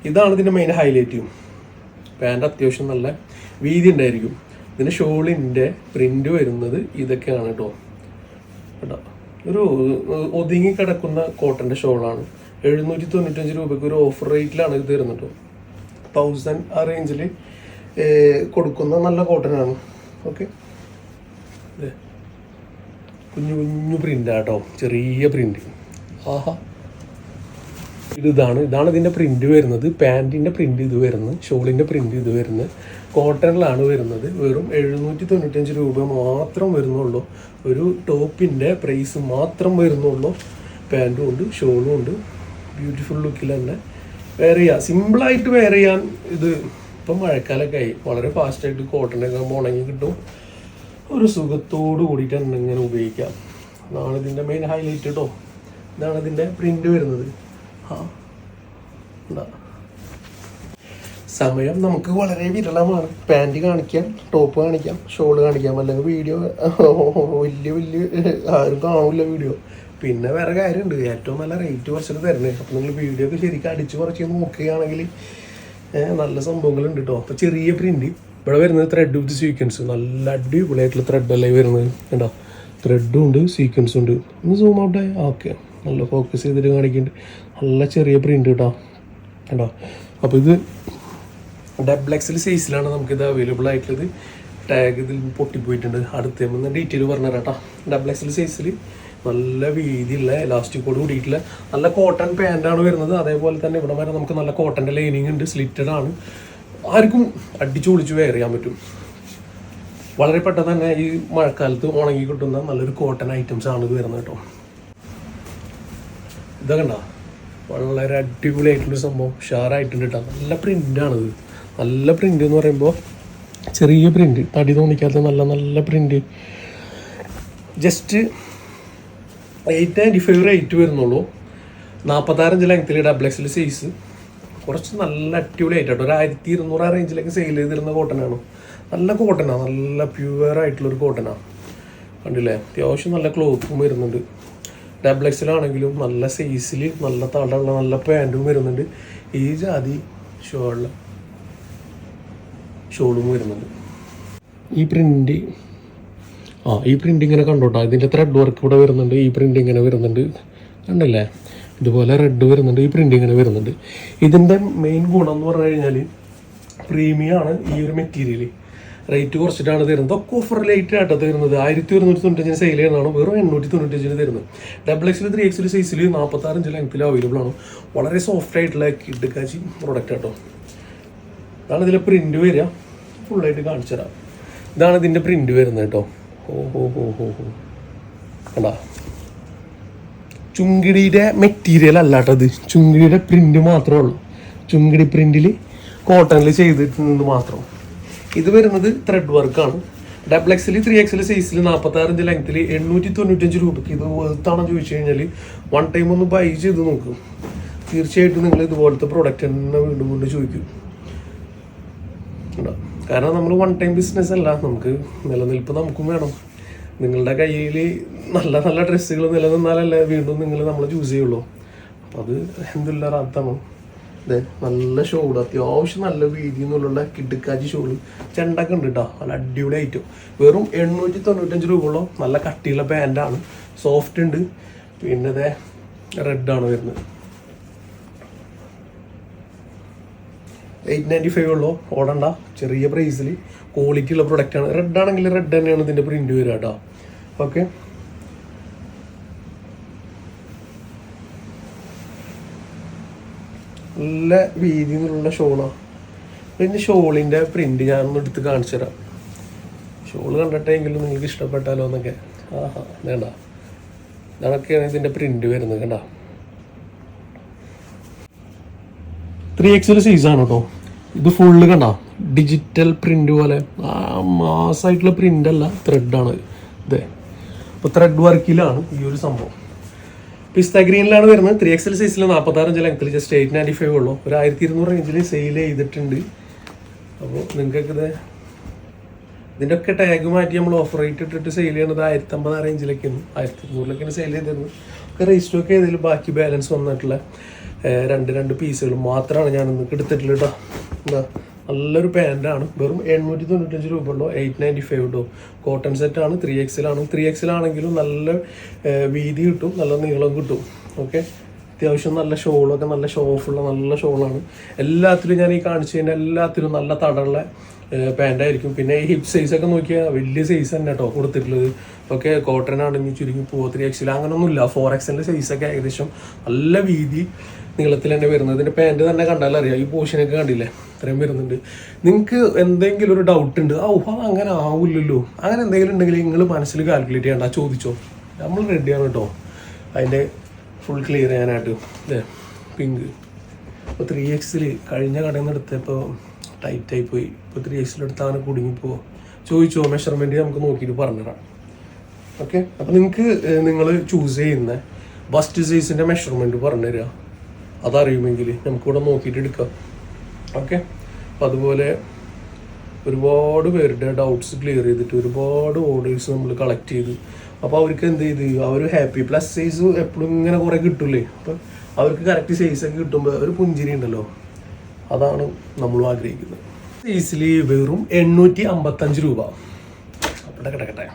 ഇതാണ് ഇതിന്റെ മെയിൻ ഹൈലൈറ്റും പാന്റ് അത്യാവശ്യം നല്ല വീതി ഉണ്ടായിരിക്കും. ഇതിന് ഷോളിന്റെ പ്രിന്റ് വരുന്നത് ഇതൊക്കെയാണ് കേട്ടോ കേട്ടോ ഒരു ഒതുങ്ങി കിടക്കുന്ന കോട്ടന്റെ ഷോളാണ്. എഴുന്നൂറ്റി തൊണ്ണൂറ്റഞ്ച് രൂപയ്ക്ക് ഒരു ഓഫർ റേറ്റിലാണ് ഇത് തരുന്നത് തൗസൻഡ് ആ റേഞ്ചിൽ കൊടുക്കുന്ന നല്ല കോട്ടനാണ് ഓക്കെ. കുഞ്ഞു കുഞ്ഞു പ്രിന്റാട്ടോ ചെറിയ പ്രിന്റ് ആഹാ. ഇത് ഇതാണ്. ഇതാണ് ഇതിന്റെ പ്രിന്റ് വരുന്നത്. പാന്റിന്റെ പ്രിന്റ് ഇത് വരുന്നത് ഷോളിന്റെ പ്രിന്റ് ഇത് വരുന്നത് കോട്ടണിലാണ് വരുന്നത്. വെറും എഴുന്നൂറ്റി തൊണ്ണൂറ്റഞ്ച് രൂപ മാത്രം വരുന്നുള്ളൂ. ഒരു ടോപ്പിന്റെ പ്രൈസ് മാത്രം വരുന്നുള്ളൂ. പാന്റും ഉണ്ട് ഷോളും ഉണ്ട്. ബ്യൂട്ടിഫുൾ ലുക്കിൽ തന്നെ. വെയർ ചെയ്യാം. സിമ്പിളായിട്ട് വെയർ ചെയ്യാൻ ഇത് ഇപ്പം മഴക്കാലമൊക്കെ ആയി. വളരെ ഫാസ്റ്റായിട്ട് കോട്ടനൊക്കെ ഉണങ്ങി കിട്ടും. ഒരു സുഖത്തോട് കൂടിയിട്ട് ഇങ്ങനെ ഉപയോഗിക്കാം. ഇതാണ് ഇതിന്റെ മെയിൻ ഹൈലൈറ്റ് കേട്ടോ ഇതാണ് ഇതിന്റെ പ്രിന്റ് വരുന്നത്. ആ സമയം നമുക്ക് വളരെ വിരളമാണ്. പാന്റ് കാണിക്കാം ടോപ്പ് കാണിക്കാം ഷോൾ കാണിക്കാം അല്ലെങ്കിൽ വീഡിയോ [laughs] വലിയ വലിയ ആരും കാണില്ല വീഡിയോ പിന്നെ വേറെ കാര്യമുണ്ട്. ഏറ്റവും നല്ല റേറ്റ് കുറച്ചിട്ട് തരണേ അപ്പം നിങ്ങൾ വീഡിയോ ഒക്കെ ശരിക്കും അടിച്ച് കുറച്ച് നോക്കുകയാണെങ്കിൽ നല്ല സംഭവങ്ങളുണ്ട് കേട്ടോ അപ്പോൾ ചെറിയ പ്രിന്റ് ഇവിടെ വരുന്നത് ത്രെഡ് വിത്ത് സീക്വൻസ് നല്ല അടിപൊളിയായിട്ടുള്ള ത്രെഡ് അല്ലേ വരുന്നത്? കേട്ടോ ത്രെഡും ഉണ്ട് സീക്വൻസും ഉണ്ട്. ഒന്ന് സൂം ഔട്ട് ഓക്കെ നല്ല ഫോക്കസ് ചെയ്തിട്ട് കാണിക്കുന്നുണ്ട്. നല്ല ചെറിയ പ്രിന്റ് കേട്ടോ കേട്ടോ അപ്പോൾ ഇത് ഡബിൾ സൈസിലാണ് നമുക്കിത് അവൈലബിൾ ആയിട്ടുള്ളത്. ടാഗ് ഇതിൽ പൊട്ടിപ്പോയിട്ടുണ്ട്. അടുത്ത് ഡീറ്റെയിൽ പറഞ്ഞു തരാം കേട്ടോ ഡബിൾ സൈസിൽ നല്ല വീതിയുള്ള എലാസ്റ്റിക്കോട് കൂടിയിട്ടുള്ള നല്ല കോട്ടൺ പാന്റാണ് വരുന്നത്. അതേപോലെ തന്നെ ഇവിടെ വരെ നമുക്ക് നല്ല കോട്ടന്റെ ലൈനിങ് ഉണ്ട്. സ്ലിറ്റഡ് ആണ്. ആർക്കും അടിച്ചു പൊളിച്ച് വെയർ ചെയ്യാൻ പറ്റും. വളരെ പെട്ടെന്ന് തന്നെ ഈ മഴക്കാലത്ത് ഉണങ്ങി കിട്ടുന്ന നല്ലൊരു കോട്ടൺ ഐറ്റംസ് ആണ് ഇത് വരുന്നത് കേട്ടോ. ഇതൊക്കെ ഉണ്ടോ വളരെ അടിപൊളിയായിട്ടുള്ളൊരു സംഭവം. ഷാറായിട്ടുണ്ട് കേട്ടോ. നല്ല പ്രിന്റാണിത് നല്ല പ്രിന്റ് എന്ന് പറയുമ്പോൾ ചെറിയ പ്രിന്റ് തടി തോന്നിക്കാത്ത നല്ല നല്ല print just eight ninety five rate വരുന്നുള്ളൂ. നാൽപ്പത്താറഞ്ച് ലെങ്ത്തിൽ ഡബിൾ എക്സിൽ സൈസ് കുറച്ച് നല്ല അടിപൊളി ആയിട്ട് ഒരു ആയിരത്തി ഇരുന്നൂറ് ആ റേഞ്ചിലേക്ക് സെയിൽ ചെയ്തിരുന്ന കോട്ടനാണ് നല്ല കോട്ടനാണ് നല്ല പ്യുവർ ആയിട്ടുള്ളൊരു കോട്ടനാണ് കണ്ടില്ലേ? അത്യാവശ്യം നല്ല ക്ലോത്തും വരുന്നുണ്ട്. ഡബിൾ എക്സിലാണെങ്കിലും നല്ല സൈസിൽ നല്ല തടമുള്ള നല്ല പാന്റും വരുന്നുണ്ട്. ഈ ജാതി ഷോളിൽ ഷോളും വരുന്നുണ്ട്. ഈ പ്രിന്റ് ആ ഈ പ്രിന്റ് ഇങ്ങനെ കണ്ടോട്ടോ? ഇതിന്റെ ത്രെഡ് വർക്ക് ഇവിടെ വരുന്നുണ്ട് ഈ പ്രിന്റ് ഇങ്ങനെ വരുന്നുണ്ട്. കണ്ടല്ലേ? ഇതുപോലെ റെഡ് വരുന്നുണ്ട് ഈ പ്രിന്റ് ഇങ്ങനെ വരുന്നുണ്ട്. ഇതിന്റെ മെയിൻ ഗുണം എന്ന് പറഞ്ഞു കഴിഞ്ഞാൽ പ്രീമിയം ആണ് ഈ ഒരു മെറ്റീരിയൽ റേറ്റ് കുറച്ചിട്ടാണ് തരുന്നത്. ഒക്കെ ഓഫർ റേറ്റ് ആട്ടോ തരുന്നത്. ആയിരത്തി ഒരുന്നൂറ്റി തൊണ്ണൂറ്റഞ്ചിന് സെയിൽ ചെയ്യുന്നതാണ്. വെറും എണ്ണൂറ്റി തൊണ്ണൂറ്റഞ്ചിന് തരുന്നത് ഡബിൾ എക്സിൽ ത്രീ എക്സിൽ സൈസിൽ നാൽപ്പത്താറഞ്ച് ലെങ്ത്തിൽ അവൈലബിൾ ആണ്. വളരെ സോഫ്റ്റ് ആയിട്ടുള്ള കിഡ്ഡക്കാച്ചി പ്രൊഡക്റ്റ് കേട്ടോ ഇതാണ് ഇതിലെ പ്രിന്റ് വരിക. ഫുള്ളായിട്ട് കാണിച്ചു തരാം ഇതാണ് ഇതിന്റെ പ്രിന്റ് വരുന്നത് കേട്ടോ. ഹോ ഹോ ഹോ ഹോ കണ്ടാ? ചുങ്കിടിയുടെ മെറ്റീരിയൽ അല്ല കേട്ടോ ഇത്. ചുങ്കിടിയുടെ പ്രിന്റ് മാത്രമേ ഉള്ളൂ. ചുങ്കിടി പ്രിന്റിൽ കോട്ടണിൽ ചെയ്തിട്ടുണ്ട് മാത്രം. ഇത് വരുന്നത് ത്രെഡ് വർക്കാണ് ഡബിൾ എക്സിൽ ത്രീ എക്സിൽ സൈസിൽ നാൽപ്പത്തി ഇഞ്ച് ലെങ്ത്തിൽ എണ്ണൂറ്റി തൊണ്ണൂറ്റഞ്ച് രൂപയ്ക്ക്. ഇത് വേർത്താണെന്ന് ചോദിച്ചു കഴിഞ്ഞാൽ വൺ ടൈം ഒന്ന് ബൈ ചെയ്ത് നോക്കും. തീർച്ചയായിട്ടും നിങ്ങൾ ഇതുപോലത്തെ പ്രോഡക്റ്റ് തന്നെ വീണ്ടും വീണ്ടും ചോദിക്കും? കാരണം നമ്മൾ വൺ ടൈം ബിസിനസ് അല്ല നമുക്ക് നിലനിൽപ്പ് നമുക്കും വേണം. നിങ്ങളുടെ കയ്യിൽ നല്ല നല്ല ഡ്രസ്സുകൾ നിലനിന്നാലല്ലേ വീണ്ടും നിങ്ങൾ നമ്മൾ ചൂസ് ചെയ്യുള്ളൂ. അപ്പം അത് എന്തില്ല അർത്ഥമാണ് അതെ നല്ല ഷോൾ അത്യാവശ്യം നല്ല വീതി എന്നുള്ള കിടുക്കാച്ചി ഷോൾ ചെണ്ടൊക്കെ ഉണ്ട് കേട്ടോ നല്ല അടിപൊളി ഐറ്റം വെറും എണ്ണൂറ്റി തൊണ്ണൂറ്റഞ്ച് രൂപയുള്ള നല്ല കട്ടിയുള്ള പാന്റാണ് സോഫ്റ്റ് ഉണ്ട്. പിന്നെ ഇതേ റെഡാണ് വരുന്നത്. എയ്റ്റ് നയന്റി ഫൈവ് ഉള്ളൂ. ഓടണ്ട. ചെറിയ പ്രൈസിൽ ക്വാളിറ്റി ഉള്ള പ്രൊഡക്റ്റ് ആണ്. റെഡ് ആണെങ്കിൽ റെഡ് തന്നെയാണ് ഇതിന്റെ പ്രിന്റ് വരിക കേട്ടോ. ഓക്കെ നല്ല വീതി എന്നുള്ള ഷോളാണ് പിന്നെ ഷോളിന്റെ പ്രിന്റ് ഞാനൊന്ന് എടുത്ത് കാണിച്ചു തരാം. ഷോൾ കണ്ടിട്ടെങ്കിലും നിങ്ങൾക്ക് ഇഷ്ടപ്പെട്ടാലോ എന്നൊക്കെ. ആഹാ വേണ്ട. ഇതൊക്കെയാണ് ഇതിന്റെ പ്രിന്റ് വരുന്നത് കണ്ട ത്രീ എക്സിൽ ആണ് കേട്ടോ ഇത് ഫുള്ള് കണ്ട. ഡിജിറ്റൽ പ്രിന്റ് പോലെ. ആ മാസമായിട്ടുള്ള പ്രിന്റ് അല്ല ത്രെഡാണ് ഇത്. അപ്പോൾ ത്രെഡ് വർക്കിലാണ് ഈ ഒരു സംഭവം. പിസ്ത ഗ്രീനിലാണ് വരുന്നത്. ത്രീ എക്സൽ സൈസിൽ നാൽപ്പത്താറഞ്ച് ലെങ്ത്തിൽ ജസ്റ്റ് എയ്റ്റ് നയന്റി ഫൈവ് ഉള്ളൂ. ഒരു ആയിരത്തി ഇരുന്നൂറ് റേഞ്ചിൽ സെയിൽ ചെയ്തിട്ടുണ്ട്. അപ്പോൾ നിങ്ങൾക്ക് ഇത് ഇതിന്റെ ഒക്കെ ടാഗ് മാറ്റി നമ്മൾ ഓഫർ റേറ്റ് ഇട്ടിട്ട് സെയിൽ ചെയ്യുന്നത് ആയിരത്തി അമ്പത് റേഞ്ചിലേക്കാണ് ആയിരത്തി ഇരുന്നൂറിലൊക്കെയാണ് സെയിൽ ചെയ്തിരുന്നത്. ഒക്കെ രജിസ്റ്റർ ചെയ്തതിൽ ബാക്കി ബാലൻസ് വന്നിട്ടുള്ള രണ്ട് രണ്ട് പീസുകൾ മാത്രമാണ് ഞാൻ നിങ്ങൾക്ക് എടുത്തിട്ടുള്ളത് കേട്ടോ എന്താ നല്ലൊരു പാന്റാണ് വെറും എണ്ണൂറ്റി തൊണ്ണൂറ്റഞ്ച് രൂപ ഉണ്ടോ എയ്റ്റ് നയന്റി ഫൈവ് ഉണ്ടോ കോട്ടൺ സെറ്റാണ് ത്രീ എക്സിലാണ് ത്രീ എക്സിലാണെങ്കിലും നല്ല വീതി കിട്ടും. നല്ല നീളം കിട്ടും. ഓക്കെ അത്യാവശ്യം നല്ല ഷോളൊക്കെ നല്ല ഷോഫുള്ള നല്ല ഷോളാണ് എല്ലാത്തിലും ഞാൻ ഈ കാണിച്ചു കാണിച്ചതിന്റെ എല്ലാത്തിലും നല്ല തടമുള്ള പാന്റായിരിക്കും പിന്നെ ഈ ഹിപ്പ് സൈസൊക്കെ നോക്കിയാൽ വലിയ സൈസ് തന്നെ കേട്ടോ കൊടുത്തിട്ടുള്ളത്. ഒക്കെ കോട്ടൺ ആണെങ്കിൽ ചുരുങ്ങി പോ ത്രീ എക്സിൽ അങ്ങനെയൊന്നുമില്ല ഫോർ എക്സിന്റെ സൈസൊക്കെ ഏകദേശം നല്ല വീതി നീളത്തിൽ തന്നെ വരുന്നത്. ഇതിന്റെ പാന്റ് തന്നെ കണ്ടാൽ അറിയാം. ഈ പോഷനൊക്കെ കണ്ടില്ലേ? ഇത്രയും വരുന്നുണ്ട്. നിങ്ങൾക്ക് എന്തെങ്കിലും ഒരു ഡൗട്ട് ഉണ്ട് ആ അത് അങ്ങനെ ആവില്ലല്ലോ. അങ്ങനെ എന്തെങ്കിലും ഉണ്ടെങ്കിൽ നിങ്ങൾ മനസ്സിൽ കാൽക്കുലേറ്റ് ചെയ്യണ്ട ചോദിച്ചോ. നമ്മൾ റെഡിയാണ് കേട്ടോ. അതിന്റെ ഫുൾ ക്ലിയർ ചെയ്യാനായിട്ട്. അല്ലേ പിങ്ക് ഇപ്പോൾ ത്രീ എക്സിൽ കഴിഞ്ഞ കടയിൽ നിന്ന് എടുത്തപ്പോൾ ടൈറ്റായി പോയി. ഇപ്പോൾ ത്രീ എക്സിൽ എടുത്താണ് കുടുങ്ങിപ്പോൾ ചോദിച്ചോ മെഷർമെന്റ് നമുക്ക് നോക്കിയിട്ട് പറഞ്ഞുതരാം. ഓക്കെ അപ്പോൾ നിങ്ങൾക്ക് നിങ്ങൾ ചൂസ് ചെയ്യുന്ന ബസ്റ്റ് സൈസിന്റെ മെഷർമെന്റ് പറഞ്ഞു തരിക അതറിയുമെങ്കിൽ നമുക്കിവിടെ നോക്കിയിട്ട് എടുക്കാം. ഓക്കെ അപ്പം അതുപോലെ ഒരുപാട് പേരുടെ ഡൗട്ട്സ് ക്ലിയർ ചെയ്തിട്ട് ഒരുപാട് ഓർഡേഴ്സ് നമ്മൾ കളക്ട് ചെയ്തു. അപ്പോൾ അവർക്ക് എന്ത് ചെയ്ത്? അവർ ഹാപ്പി പ്ലസ് സൈസ് എപ്പോഴും ഇങ്ങനെ കുറേ കിട്ടൂലേ? അപ്പം അവർക്ക് കറക്റ്റ് സൈസ് ഒക്കെ കിട്ടുമ്പോൾ ഒരു പുഞ്ചിരി ഉണ്ടല്ലോ? അതാണ് നമ്മളും ആഗ്രഹിക്കുന്നത്. സൈസിൽ വെറും എണ്ണൂറ്റി അമ്പത്തഞ്ച് രൂപ. അവിടെ കിടക്കട്ടെ.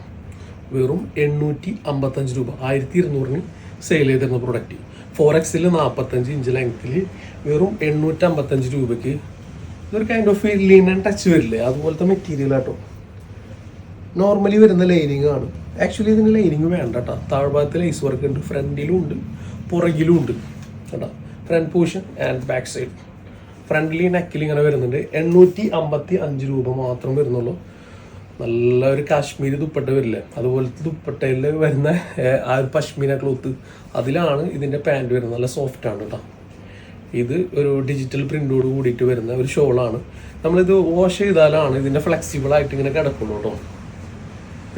വെറും എണ്ണൂറ്റി അമ്പത്തഞ്ച് രൂപ. ആയിരത്തി ഇരുന്നൂറിന് സെയിൽ ചെയ്തിരുന്ന പ്രൊഡക്റ്റ് ഫോർ എക്സിൽ നാൽപ്പത്തഞ്ച് ഇഞ്ച് ലെങ്ത്തിൽ വെറും എണ്ണൂറ്റി അമ്പത്തഞ്ച് രൂപയ്ക്ക് ഇതൊരു കൈൻഡ് ഓഫ് ലീനൻ ടച്ച് വരില്ലേ? അതുപോലത്തെ മെറ്റീരിയൽ ആട്ടോ. നോർമലി വരുന്ന ലൈനിങ് ആണ്. ആക്ച്വലി ഇതിന് ലൈനിങ് വേണ്ട കേട്ടോ താഴ്ഭാഗത്ത് ലൈസ് വർക്ക് ഉണ്ട്. ഫ്രണ്ടിലും ഉണ്ട്. പുറകിലും ഉണ്ട് കേട്ടോ front portion and back side friendly നെക്കിൽ ഇങ്ങനെ വരുന്നുണ്ട്. എണ്ണൂറ്റി അമ്പത്തി അഞ്ച് രൂപ മാത്രം വരുന്നുള്ളൂ. നല്ല ഒരു കാശ്മീരി ദുപ്പട്ട വരില്ലേ. അതുപോലത്തെ ദുപ്പട്ടയിൽ വരുന്ന ആ ഒരു പശ്മീന ക്ലോത്ത് അതിലാണ് ഇതിന്റെ പാന്റ് വരുന്നത്. നല്ല സോഫ്റ്റ് ആണ് കേട്ടോ ഇത് ഒരു ഡിജിറ്റൽ പ്രിന്റോട് കൂടിയിട്ട് വരുന്ന ഒരു ഷോളാണ് നമ്മളിത് വാഷ് ചെയ്താലാണ് ഇതിന്റെ ഫ്ലെക്സിബിൾ ആയിട്ട് ഇങ്ങനെ കിടക്കുള്ളൂ കേട്ടോ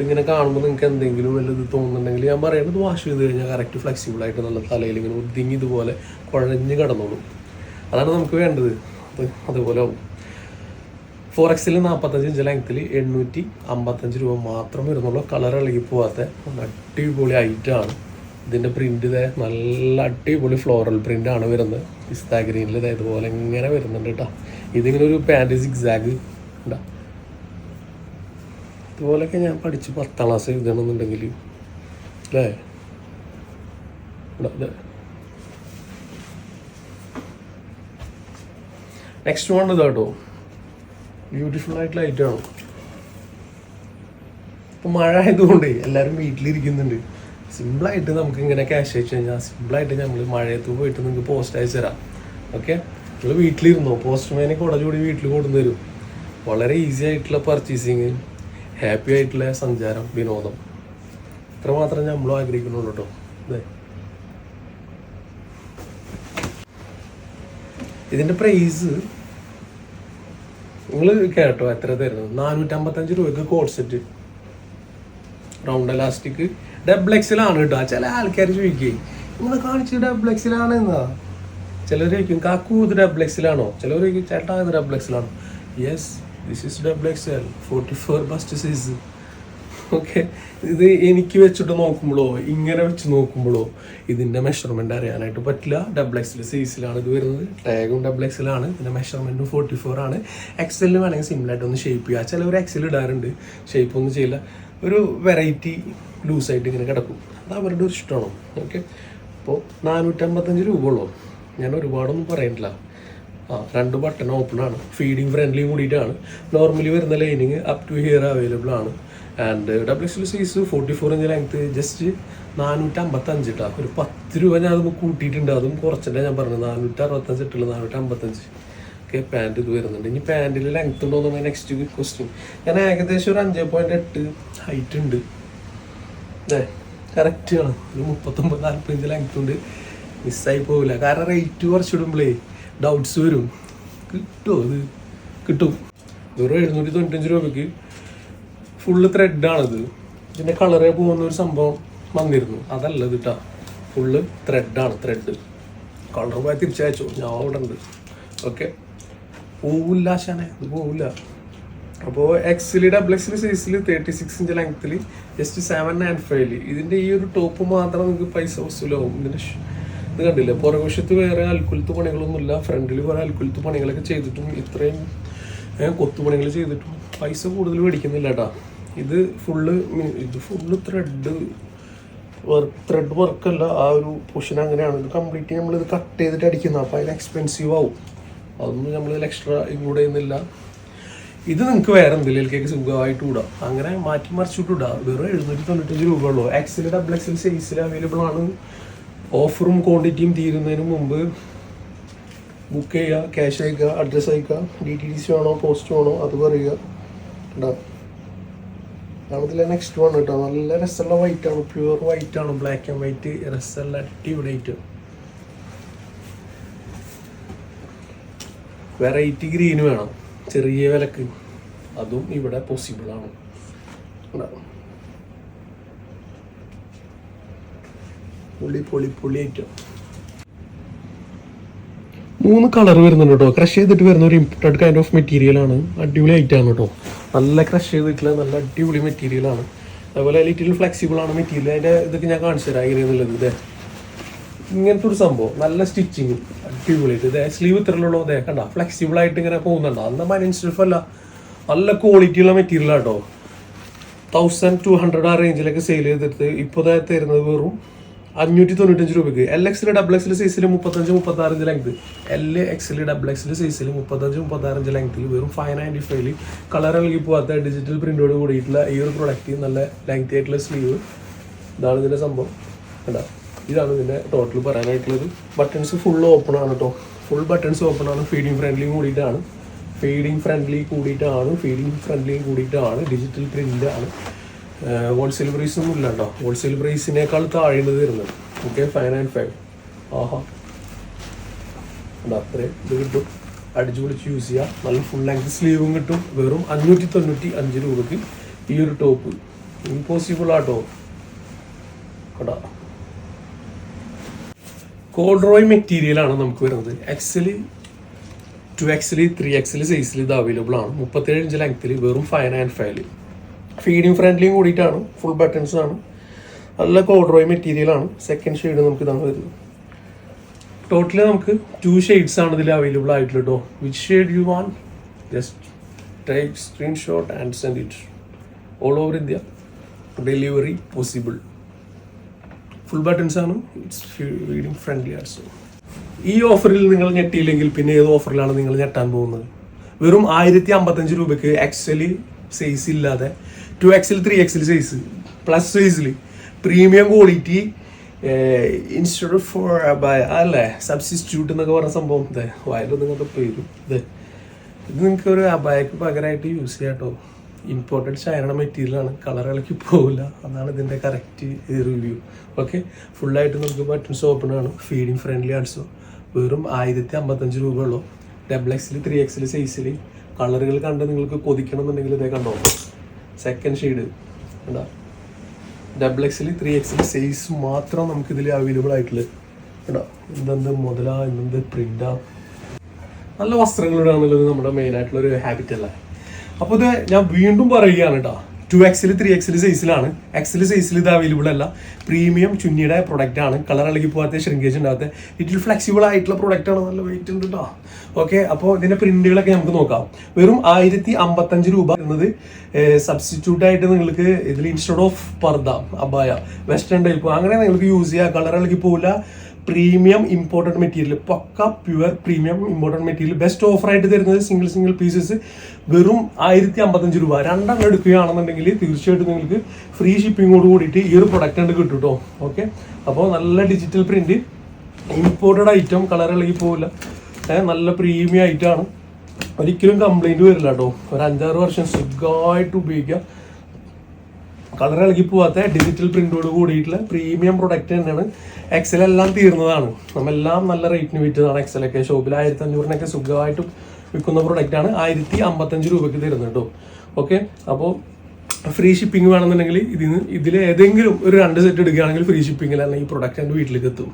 ഇങ്ങനെ കാണുമ്പോൾ നിങ്ങൾക്ക് എന്തെങ്കിലും വല്ലത് തോന്നുന്നുണ്ടെങ്കിൽ ഞാൻ പറയുന്നത് വാഷ് ചെയ്ത് കഴിഞ്ഞാൽ കറക്റ്റ് ഫ്ലെക്സിബിൾ ആയിട്ട് നല്ല തലയിൽ ഇങ്ങനെ ഒതുങ്ങി ഇതുപോലെ കുഴഞ്ഞ് കിടന്നോളൂ. അതാണ് നമുക്ക് വേണ്ടത്. അത് അതുപോലെ ആവും ഫോർ എക്സിൽ നാൽപ്പത്തഞ്ച് ഇഞ്ച് ലെങ്ത്തിൽ എണ്ണൂറ്റി അമ്പത്തഞ്ച് രൂപ മാത്രം വരുന്നുള്ളൂ കളർ ഇളകി പോവാത്ത. അടിപൊളി ഐറ്റമാണ് ഇതിന്റെ പ്രിന്റ് ഇതേ നല്ല അടിപൊളി ഫ്ലോറൽ പ്രിന്റ് ആണ് വരുന്നത്. പിസ്ത ഗ്രീനിൽ ഇതേ ഇതുപോലെ ഇങ്ങനെ വരുന്നുണ്ട് കേട്ടോ ഇതിങ്ങനെ ഒരു പാന്റ് സിക്സാഗ് ഉണ്ടാ ഇതുപോലെയൊക്കെ ഞാൻ പഠിച്ച് പത്താം ക്ലാസ് എഴുതണമെന്നുണ്ടെങ്കിൽ അല്ലേ. നെക്സ്റ്റ് വൺ ഇതാട്ടോ. ബ്യൂട്ടിഫുൾ ആയിട്ടുള്ള ഐറ്റമാണ് ഇപ്പം മഴ ആയതുകൊണ്ട് എല്ലാവരും വീട്ടിലിരിക്കുന്നുണ്ട്. സിമ്പിളായിട്ട് നമുക്ക് ഇങ്ങനെ ക്യാഷ് അയച്ചു കഴിഞ്ഞാൽ സിമ്പിളായിട്ട് നമ്മൾ മഴയത്ത് പോയിട്ട് നിങ്ങൾക്ക് പോസ്റ്റ് അയച്ചു തരാം. ഓക്കെ നിങ്ങൾ വീട്ടിലിരുന്നോ? പോസ്റ്റ്മാനെ കുട ചൂടി വീട്ടിൽ കൊണ്ടുവരും വളരെ ഈസി ആയിട്ടുള്ള പർച്ചേസിങ് ഹാപ്പി ആയിട്ടുള്ള സഞ്ചാരം വിനോദം. ഇത്ര മാത്രമേ നമ്മളും ആഗ്രഹിക്കുന്നുള്ളൂ കേട്ടോ അതെ. ഇതിന്റെ പ്രൈസ് നിങ്ങൾ കേട്ടോ എത്ര തരുന്നത്? നാനൂറ്റമ്പത്തഞ്ച് രൂപയ്ക്ക് cord set round elastic double എക്സിലാണ് കേട്ടോ. ചില ആൾക്കാർ ചോദിക്കേ നിങ്ങൾ കാണിച്ച് ഡബിൾ എന്നാ? ചിലർ ചോദിക്കും കാക്കു ഇത് ഡബിൾ എക്സിലാണോ ചിലർ ചോദിക്കും ചേട്ടാ ഇത് double yes this is double L forty four bust size okay. ഇത് എനിക്ക് വെച്ചിട്ട് നോക്കുമ്പോഴോ ഇങ്ങനെ വെച്ച് നോക്കുമ്പോഴോ ഇതിന്റെ മെഷർമെന്റ് അറിയാനായിട്ട് പറ്റില്ല. ഡബിൾ എക്സിൽ സീസിലാണ് ഇത് വരുന്നത്. ടാഗും ഡബിൾ എക്സിലാണ് ഇതിന്റെ മെഷർമെന്റും ഫോർട്ടി ഫോർ ആണ്. എക്സലിൽ വേണമെങ്കിൽ സിമ്പിളായിട്ട് ഒന്ന് ഷേപ്പ് ചെയ്യുക ചിലവർ എക്സൽ ഇടാറുണ്ട്. ഷേപ്പ് ഒന്നും ചെയ്യില്ല. ഒരു വെറൈറ്റി ലൂസായിട്ട് ഇങ്ങനെ കിടക്കും. അത് അവരുടെ ഒരു ഇഷ്ടമാണ്. ഓക്കെ. അപ്പോൾ നാനൂറ്റമ്പത്തഞ്ച് രൂപ ഉള്ളൂ. ഞാൻ ഒരുപാടൊന്നും പറയുന്നില്ല ആ രണ്ട് ബട്ടൺ ഓപ്പൺ ആണ്. ഫീഡിങ് ഫ്രണ്ട്ലി കൂടിയിട്ടാണ് നോർമലി വരുന്ന lining up to here available ആണ്. And W X size forty four inch length just നാനൂറ്റി അമ്പത്തഞ്ച് ഇട്ടാ ഒരു പത്ത് രൂപ ഞാൻ അത് കൂട്ടിയിട്ടുണ്ട്. അതും കുറച്ചിട്ടാണ് ഞാൻ പറഞ്ഞത്. നാനൂറ്റി അറുപത്തഞ്ച് ഇട്ടുള്ളൂ നാനൂറ്റി അമ്പത്തഞ്ച് ഓക്കെ പാന്റ് ഇത് വരുന്നുണ്ട്. ഇനി പാന്റിൽ ലെങ്ത് ഉണ്ടോ എന്ന് നെക്സ്റ്റ് ക്വസ്റ്റ്യൻ ഞാൻ ഏകദേശം ഒരു അഞ്ച് പോയിന്റ് എട്ട് ഹൈറ്റ് ഉണ്ട്. അതെ കറക്റ്റ് ആണ്. ഒരു മുപ്പത്തൊമ്പത് നാൽപ്പത്തഞ്ച് ലെങ്ത് ഉണ്ട്. മിസ്സായി പോവില്ല. കാരണം റേറ്റ് കുറച്ചിടുമ്പോഴേ ഡൗട്ട്സ് വരും. കിട്ടുമോ അത് കിട്ടും. വെറും എഴുന്നൂറ്റി തൊണ്ണൂറ്റഞ്ച് രൂപയ്ക്ക് ഫുള്ള് ത്രെഡാണിത് ഇതിന്റെ കളറെ പോകുന്ന ഒരു സംഭവം വന്നിരുന്നു. അതല്ല ഇത് കേട്ടോ ഫുള്ള് ത്രെഡാണ് ത്രെഡ് കളർ പോയാൽ തിരിച്ചയച്ചു. ഞാൻ അവിടെ ഉണ്ട്. ഓക്കെ പോവില്ല ആശാനെ അത് പോവില്ല. അപ്പോൾ എക്സിൽ ഡബിൾ എക്സിൽ സൈസിൽ തേർട്ടി സിക്സ് ഇഞ്ച് ലെങ്ത്തിൽ ജസ്റ്റ് സെവൻ ആൻഡ് ഫൈവിൽ ഇതിന്റെ ഈ ഒരു ടോപ്പ് മാത്രം നിങ്ങൾക്ക് പൈസ വസൂലാവും. ഇതിന്റെ ഇത് കണ്ടില്ലേ? പുറകുവശത്ത് വേറെ അൽക്കുലത്ത് പണികളൊന്നുമില്ല. ഫ്രണ്ടിൽ കുറേ അൽക്കുലത്ത് പണികളൊക്കെ ചെയ്തിട്ടും ഇത്രയും കൊത്തുപണികൾ ചെയ്തിട്ടും പൈസ കൂടുതൽ മേടിക്കുന്നില്ല കേട്ടാ ഇത് ഫുള്ള് ഇത് ഫുള്ള് ത്രെഡ് വർക്ക് ത്രെഡ് വർക്കല്ല ആ ഒരു പൊഷൻ അങ്ങനെയാണ്. ഇത് കംപ്ലീറ്റ് നമ്മൾ ഇത് കട്ട് ചെയ്തിട്ട് അടിക്കുന്നത് അപ്പോൾ അതിന് എക്സ്പെൻസീവ് ആവും. അതൊന്നും നമ്മൾ ഇതിൽ എക്സ്ട്രാ ഇൻക്ലൂഡ് ചെയ്യുന്നില്ല. ഇത് നിങ്ങൾക്ക് വേറെ എന്തെങ്കിലുമൊക്കെ സുഖമായിട്ട് വിടാം അങ്ങനെ മാറ്റി മറിച്ചിട്ട് വിടാം വെറും എഴുന്നൂറ്റി തൊണ്ണൂറ്റഞ്ച് രൂപ ഉള്ളൂ എക്സിൽ ഡബിൾ എക്സിൽ സൈസിൽ അവൈലബിൾ ആണ്. ഓഫറും ക്വാണ്ടിറ്റിയും തീരുന്നതിന് മുമ്പ് ബുക്ക് ചെയ്യുക ക്യാഷ് അയക്കുക അഡ്രസ്സ് അയക്കുക ഡി ടി ഡി സി വേണോ പോസ്റ്റ് വേണോ അത് പറയുക. കേട്ടോ അതാണതിലെ നെക്സ്റ്റ് വൺ കേട്ടോ നല്ല രസമുള്ള വൈറ്റ് ആണ്. പ്യുവർ വൈറ്റ് ആണ്. ബ്ലാക്ക് ആൻഡ് വൈറ്റ് രസമുള്ള അടിപൊളിയായിട്ട് വെറൈറ്റി ഗ്രീൻ വേണം. ചെറിയ വിലക്ക്. അതും ഇവിടെ പോസിബിൾ ആണ്. പൊളി പൊളി പൊളി ഐറ്റം മൂന്ന് കളർ വരുന്നുണ്ട് കേട്ടോ ക്രഷ് ചെയ്തിട്ട് വരുന്ന ഒരു ഇമ്പോർട്ടഡ് കൈൻഡ് ഓഫ് മെറ്റീരിയൽ ആണ്. അടിപൊളി ഐറ്റം ആണ് കേട്ടോ നല്ല ക്രഷ് ചെയ്തിട്ടുള്ള നല്ല അടിപൊളി മെറ്റീരിയലാണ് അതുപോലെ ലിറ്റിൽ ഫ്ലെക്സിബിൾ ആണ് മെറ്റീരിയൽ അതിന്റെ ഇതൊക്കെ ഞാൻ കാണിച്ചു തരാം എങ്ങനെയാന്നുള്ളത് ഇതേ. ഇങ്ങനത്തെ ഒരു സംഭവം. നല്ല സ്റ്റിച്ചിങ് അടിപൊളിയായിട്ട്. ഇതേ സ്ലീവ് ഇത്രയുള്ളൂ ഇതേ കണ്ട? ഫ്ലെക്സിബിൾ ആയിട്ട് ഇങ്ങനെ പോകുന്നുണ്ടോ? അന്ന് മനിയൻ സ്റ്റിഫല്ല നല്ല ക്വാളിറ്റിയുള്ള മെറ്റീരിയൽ ആട്ടോ. തൗസൻഡ് ടു ഹൺഡ്രഡ് ആ റേഞ്ചിലൊക്കെ സെയിൽ ചെയ്തിട്ട് ഇപ്പോൾ തരുന്നത് വെറും അഞ്ഞൂറ്റി തൊണ്ണൂറ്റഞ്ച് രൂപയ്ക്ക് എൽ എക്സിൽ ഡബിൾ എക്സിൽ സൈസിൽ മുപ്പത്തഞ്ച് മുപ്പത്തി ആറ് ലെങ്ത് എൽ എക്സിൽ ഡബിൾ എക്സിൽ സൈസിൽ മുപ്പത്തഞ്ച് മുപ്പത്തി ആറ് ലെങ്ത്തിൽ വെറും ഫൈവ് നയന്റി ഫൈവിൽ കളർ ഇളകി പോകാത്ത ഡിജിറ്റൽ പ്രിന്റോട് കൂടിയിട്ടുള്ള ഈ ഒരു പ്രൊഡക്റ്റ് നല്ല ലെങ്ത് ആയിട്ടുള്ള സ്ലീവ് ഇതാണ് ഇതിന്റെ സംഭവം. കണ്ടോ? ഇതാണ് ഇതിന്റെ ടോട്ടൽ പറയാനായിട്ടുള്ളത്. ബട്ടൺസ് ഫുൾ ഓപ്പൺ ആണ് കേട്ടോ ഫുൾ ബട്ടൺസ് ഓപ്പൺ ആണ്. ഫീഡിങ് ഫ്രണ്ട്ലി കൂടിയിട്ടാണ്. ഫീഡിങ് ഫ്രണ്ട്ലി കൂടിയിട്ടാണ്. ഫീഡിങ് ഫ്രണ്ട്ലി കൂടിയിട്ടാണ്. ഡിജിറ്റൽ പ്രിന്റ് ആണ്. ഹോൾസെയിൽ പ്രൈസ് ഒന്നും ഇല്ല കേട്ടോ ഹോൾസെയിൽ പ്രൈസിനേക്കാൾ താഴ്ന്നത് വരുന്നത്. ഓക്കെ ഫൈവ് ആൻഡ് ഫൈവ് ആഹാ. അത്രയും ഇത് കിട്ടും. അടിച്ചു പൊളിച്ച് യൂസ് ചെയ്യാം. നല്ല ഫുൾ ലെങ്ത് സ്ലീവും കിട്ടും. വെറും അഞ്ഞൂറ്റി തൊണ്ണൂറ്റി അഞ്ച് രൂപക്ക് ഈ ഒരു ടോപ്പ് ഇമ്പോസിബിൾ ആട്ടോ. കേട്ടോ കോൾഡ്രോയ് മെറ്റീരിയൽ ആണ് നമുക്ക് വരുന്നത്. XL two XL three XL സൈസിൽ ഇത് അവൈലബിൾ ആണ്. മുപ്പത്തേഴ് ഇഞ്ച് ലെങ്ത്തിൽ വെറും ഫൈവ് ആൻഡ് ഫൈവ് ഫീഡിങ് ഫ്രണ്ട്ലിയും കൂടിയിട്ടാണ്. ഫുൾ ബട്ടൺസ് ആണ്. നല്ല കോഡ്രോയ് മെറ്റീരിയൽ ആണ്. സെക്കൻഡ് ഷെയ്ഡ് നമുക്ക് ഇതാണ് വരുന്നത്. ടോട്ടലി നമുക്ക് ടു ഷെയ്ഡ്സ് ആണ് ഇതിൽ അവൈലബിൾ ആയിട്ടുള്ളത് കേട്ടോ which shade you want just type screenshot and send it all over India delivery possible full buttons ആണ്. ഇറ്റ്സ് ഫീഡിങ് ഫ്രണ്ട്ലി ആൾസോ ഈ ഓഫറിൽ നിങ്ങൾ ഞെട്ടിയില്ലെങ്കിൽ പിന്നെ ഏത് ഓഫറിലാണ് നിങ്ങൾ ഞെട്ടാൻ പോകുന്നത്? വെറും ആയിരത്തി അമ്പത്തഞ്ച് രൂപയ്ക്ക് എക്സൽ സൈസ് ഇല്ലാതെ ടു എക്സിൽ ത്രീ എക്സിൽ സൈസ് പ്ലസ് സൈസിൽ പ്രീമിയം ക്വാളിറ്റി ഇൻസ്റ്റിറ്റ്യൂട്ട് ഫോർ അല്ലേ സബ്സ്റ്റിറ്റ്യൂട്ട് എന്നൊക്കെ പറഞ്ഞ സംഭവം. ഇതേ വയലും നിങ്ങൾക്ക് പേരും ഇത് ഇത് നിങ്ങൾക്ക് ഒരു അബായക്ക് പകരമായിട്ട് യൂസ് ചെയ്യാം കേട്ടോ ഇമ്പോർട്ടഡ് ചൈന മെറ്റീരിയൽ ആണ്. കളർ ഇളക്കി പോവില്ല. അതാണ് ഇതിന്റെ കറക്റ്റ് റിവ്യൂ ഓക്കെ ഫുള്ളായിട്ട് നമുക്ക് ബട്ടൺസ് ഓപ്പൺ ആണ്. ഫീഡിങ് ഫ്രണ്ട്ലി ആൾസോ വെറും ആയിരത്തി അമ്പത്തഞ്ച് രൂപ ഉള്ളൂ ഡബിൾ എക്സിൽ ത്രീ എക്സിൽ സൈസിൽ കളറുകൾ കണ്ട് നിങ്ങൾക്ക് കൊതിക്കണം എന്നുണ്ടെങ്കിൽ ഇതേ കണ്ടോ സെക്കൻഡ് ഷെയ്ഡ് കണ്ടോ? ഡബിൾ എക്സിൽ ത്രീ എക്സിൽ സൈസ് മാത്രം നമുക്ക് ഇതിൽ അവൈലബിൾ ആയിട്ടുള്ളത് കേട്ടോ എന്തെന്ത് മുതലാ? എന്തെന്ത് പ്രിന്റാ നല്ല വസ്ത്രങ്ങളിടാന്നുള്ളത് നമ്മുടെ ഒരു ഹാബിറ്റ് അല്ലേ? അപ്പോൾ ഇത് ഞാൻ വീണ്ടും പറയുകയാണ് കേട്ടോ ടു എക്സിൽ ത്രീ എക്സിൽ സൈസിലാണ് എക്സിൽ സൈസിൽ ഇത് അവൈലബിൾ അല്ല. പ്രീമിയം ചുന്നിയുടെ പ്രൊഡക്റ്റ് ആണ്. കളർ ഇളകി പോകാത്ത ഷ്രിങ്കേജ് ഉണ്ടാകാത്ത ഇതിൽ ഫ്ലെക്സിബിൾ ആയിട്ടുള്ള പ്രൊഡക്റ്റ് ആണ്. നല്ല വെയിറ്റ് ഉണ്ട് കേട്ടോ ഓക്കെ അപ്പോൾ ഇതിന്റെ പ്രിന്റുകളൊക്കെ നമുക്ക് നോക്കാം. വെറും ആയിരത്തി അമ്പത്തഞ്ച് രൂപ എന്നത് സബ്സ്റ്റിറ്റ്യൂട്ട് ആയിട്ട് നിങ്ങൾക്ക് ഇതിൽ ഇൻസ്റ്റഡ് ഓഫ് പർദ അബായ വെസ്റ്റേൺ ടൈപ്പ് അങ്ങനെ നിങ്ങൾക്ക് യൂസ് ചെയ്യാം. കളർ ഇളകി പോകില്ല പ്രീമിയം ഇമ്പോർട്ടന്റ് മെറ്റീരിയൽ പക്ക pure premium important material best ഓഫറായിട്ട് തരുന്നത് സിംഗിൾ സിംഗിൾ പീസസ് വെറും ആയിരത്തി അമ്പത്തഞ്ച് രൂപ. രണ്ടെണ്ണം എടുക്കുകയാണെന്നുണ്ടെങ്കിൽ തീർച്ചയായിട്ടും നിങ്ങൾക്ക് ഫ്രീ ഷിപ്പിങ്ങോട് കൂടിയിട്ട് ഈ ഒരു പ്രൊഡക്റ്റ് ഉണ്ട് കിട്ടും ഓക്കെ അപ്പോൾ നല്ല digital print imported item colour ഇളകി പോവില്ല. നല്ല പ്രീമിയം ഐറ്റമാണ് ഒരിക്കലും കംപ്ലൈന്റ് വരില്ല കേട്ടോ ഒരു അഞ്ചാറ് വർഷം സുഖമായിട്ട് ഉപയോഗിക്കാം. കളർ ഇളകി പോവാത്ത ഡിജിറ്റൽ പ്രിന്റോട് കൂടിയിട്ടുള്ള പ്രീമിയം പ്രൊഡക്റ്റ് തന്നെയാണ് എക്സൽ എല്ലാം തീർന്നതാണ്. നമ്മെല്ലാം നല്ല റേറ്റിന് വിറ്റതാണ് എക്സൽ ഒക്കെ. ഷോപ്പിൽ ആയിരത്തി അഞ്ഞൂറിനൊക്കെ സുഖമായിട്ട് വിൽക്കുന്ന പ്രൊഡക്റ്റ് ആണ് ആയിരത്തി അമ്പത്തഞ്ച് രൂപയ്ക്ക് തരുന്നത് കേട്ടോ. ഓക്കെ അപ്പോൾ ഫ്രീ ഷിപ്പിംഗ് വേണമെന്നുണ്ടെങ്കിൽ ഇതിന് ഇതിൽ ഏതെങ്കിലും ഒരു രണ്ട് സെറ്റ് എടുക്കുകയാണെങ്കിൽ ഫ്രീ ഷിപ്പിംഗിൽ തന്നെ ഈ പ്രൊഡക്റ്റ് എന്റെ വീട്ടിലേക്ക് എത്തും.